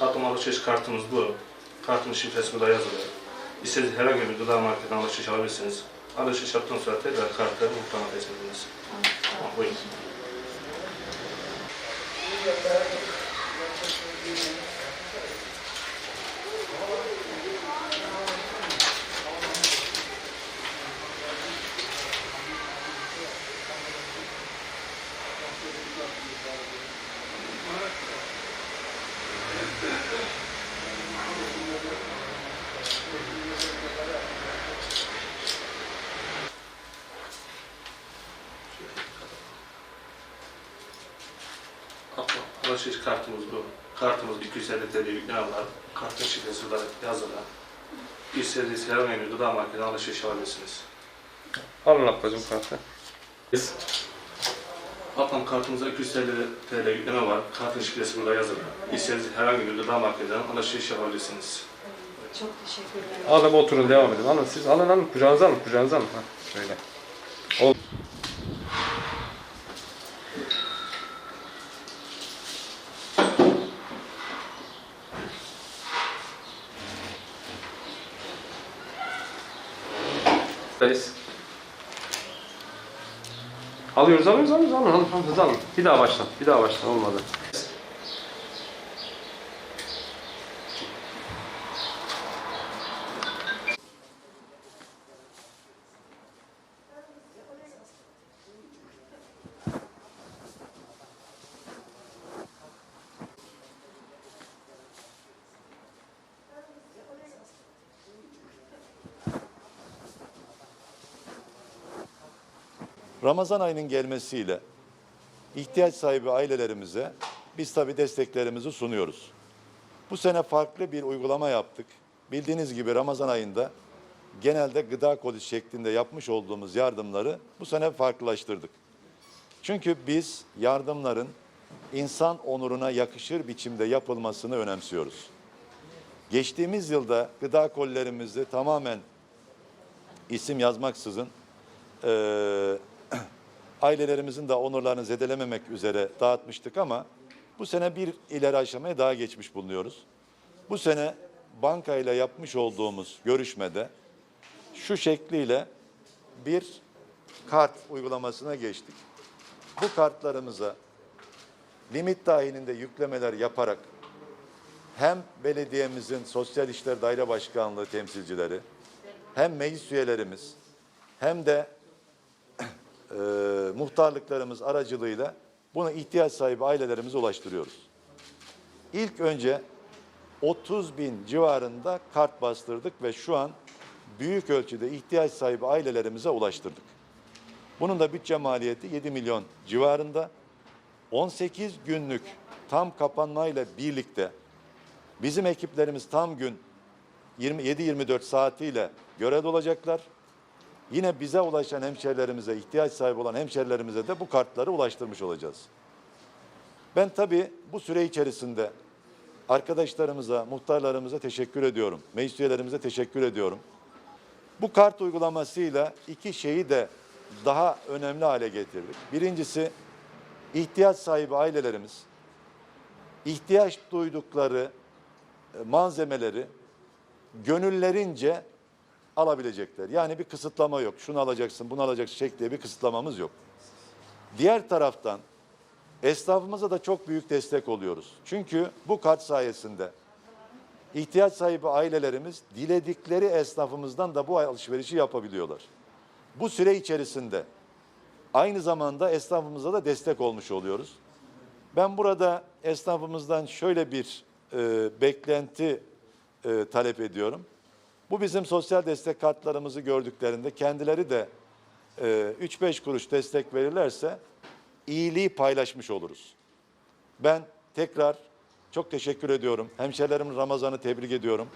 Atom alışveriş kartımız bu. Kartın şifresi burada yazılı. İstediğiniz herhangi bir gıda marketten alışveriş alabilirsiniz. Alışveriş yaptıktan sonra tekrar kartı teslim ediniz. Buyurun. Alışveriş kartımız bu. Kartımız 250 TL yükleme var. Kartın şifresi burada yazılı. İstediğiniz herhangi bir gıda marketten alışveriş alabilirsiniz. Alın ablacığım kartı. Biz Atom kartımızda 250 TL yükleme var. Kartın şifresi burada yazılı. İstediğiniz herhangi bir gıda marketten alışveriş yapabilirsiniz. Çok teşekkür ederim. alın oturun devam edin. Alın siz alın alın kucağınıza alın kucağınıza alın. Ha, şöyle. Ol. Alıyoruz, alıyoruz, alıyoruz, alın, alın, hızlı alın. Bir daha başla, bir daha başla, olmadı. Ramazan ayının gelmesiyle ihtiyaç sahibi ailelerimize biz tabi desteklerimizi sunuyoruz. Bu sene farklı bir uygulama yaptık. Bildiğiniz gibi Ramazan ayında genelde gıda kolisi şeklinde yapmış olduğumuz yardımları bu sene farklılaştırdık. Çünkü biz yardımların insan onuruna yakışır biçimde yapılmasını önemsiyoruz. Geçtiğimiz yılda gıda kolilerimizi tamamen isim yazmaksızın eee ailelerimizin de onurlarını zedelememek üzere dağıtmıştık ama bu sene bir ileri aşamaya daha geçmiş bulunuyoruz. Bu sene bankayla yapmış olduğumuz görüşmede şu şekliyle bir kart uygulamasına geçtik. Bu kartlarımıza limit dahilinde yüklemeler yaparak hem belediyemizin Sosyal İşler Daire Başkanlığı temsilcileri hem meclis üyelerimiz hem de muhtarlıklarımız aracılığıyla bunu ihtiyaç sahibi ailelerimize ulaştırıyoruz. İlk önce 30 bin civarında kart bastırdık ve şu an büyük ölçüde ihtiyaç sahibi ailelerimize ulaştırdık. Bunun da bütçe maliyeti 7 milyon civarında. 18 günlük tam kapanmayla birlikte bizim ekiplerimiz tam gün 27-24 saatiyle görevde olacaklar. Yine bize ulaşan hemşerilerimize, ihtiyaç sahibi olan hemşerilerimize de bu kartları ulaştırmış olacağız. Ben tabii bu süre içerisinde arkadaşlarımıza, muhtarlarımıza teşekkür ediyorum. Meclis üyelerimize teşekkür ediyorum. Bu kart uygulamasıyla iki şeyi de daha önemli hale getirdik. Birincisi ihtiyaç sahibi ailelerimiz ihtiyaç duydukları e, malzemeleri gönüllerince alabilecekler. Yani bir kısıtlama yok. Şunu alacaksın, bunu alacaksın şeklinde bir kısıtlamamız yok. Diğer taraftan esnafımıza da çok büyük destek oluyoruz. Çünkü bu kart sayesinde ihtiyaç sahibi ailelerimiz diledikleri esnafımızdan da bu alışverişi yapabiliyorlar. Bu süre içerisinde aynı zamanda esnafımıza da destek olmuş oluyoruz. Ben burada esnafımızdan şöyle bir e, beklenti e, talep ediyorum. Bu bizim sosyal destek kartlarımızı gördüklerinde kendileri de e, 3-5 kuruş destek verirlerse iyiliği paylaşmış oluruz. Ben tekrar çok teşekkür ediyorum. Hemşerilerimin Ramazan'ı tebrik ediyorum.